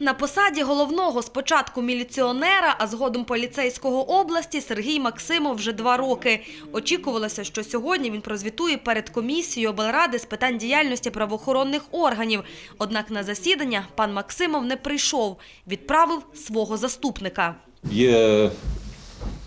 На посаді головного спочатку міліціонера, а згодом поліцейського області Сергій Максимов вже два роки. Очікувалося, що сьогодні він прозвітує перед комісією облради з питань діяльності правоохоронних органів. Однак на засідання пан Максимов не прийшов, відправив свого заступника. Є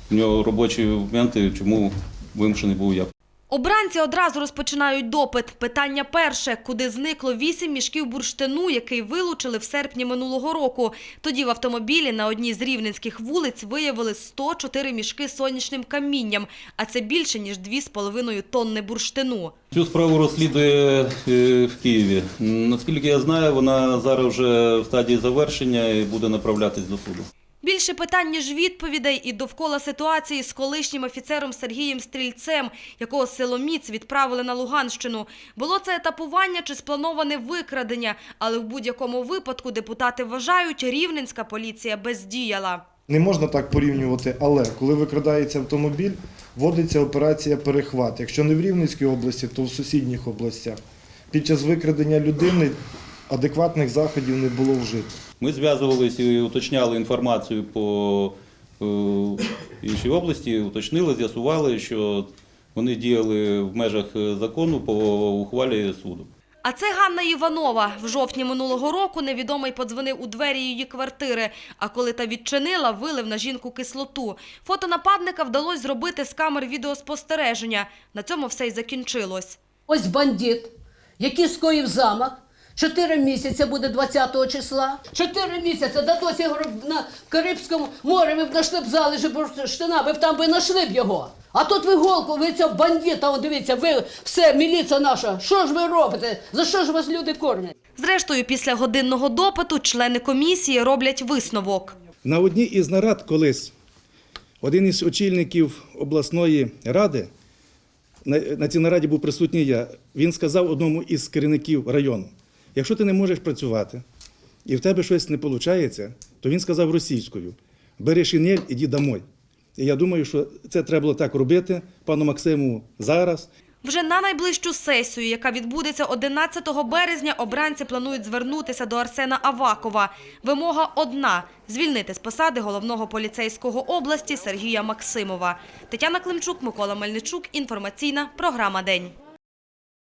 в нього робочі моменти, чому вимушений був я. Обранці одразу розпочинають допит. Питання перше – куди зникло вісім мішків бурштину, який вилучили в серпні минулого року. Тоді в автомобілі на одній з рівненських вулиць виявили 104 мішки з сонячним камінням, а це більше, ніж 2,5 тонни бурштину. Цю справу розслідує е, в Києві. Наскільки я знаю, вона зараз вже в стадії завершення і буде направлятись до суду. Більше питань, ніж відповідей і довкола ситуації з колишнім офіцером Сергієм Стрільцем, якого силоміць відправили на Луганщину. Було це етапування чи сплановане викрадення, але в будь-якому випадку депутати вважають, рівненська поліція бездіяла. Не можна так порівнювати, але коли викрадається автомобіль, вводиться операція перехват. Якщо не в Рівненській області, то в сусідніх областях. Під час викрадення людини адекватних заходів не було вжито. Ми зв'язувалися і уточняли інформацію по е, іншій області, уточнили, з'ясували, що вони діяли в межах е, закону по ухвалі суду. А це Ганна Іванова. В жовтні минулого року невідомий подзвонив у двері її квартири, а коли та відчинила, вилив на жінку кислоту. Фото нападника вдалося зробити з камер відеоспостереження. На цьому все й закінчилось. Ось бандит, який скоїв замах. Чотири місяці буде 20 числа. Чотири місяці, да досі на Карибському морі ви б знайшли б залежі бурштина, ви б там би знайшли б його. А тут ви голку, ви цього бандита, дивіться, ви все, міліція наша, що ж ви робите? За що ж вас люди кормять? Зрештою, після годинного допиту члени комісії роблять висновок. На одній із нарад колись один із очільників обласної ради, на цій нараді був присутній я, він сказав одному із керівників району: якщо ти не можеш працювати і в тебе щось не виходить, то він сказав російською: бери шинель, іди домой. І я думаю, що це треба було так робити пану Максиму зараз. Вже на найближчу сесію, яка відбудеться 11 березня, обранці планують звернутися до Арсена Авакова. Вимога одна – звільнити з посади головного поліцейського області Сергія Максимова. Тетяна Климчук, Микола Мельничук. Інформаційна програма «День».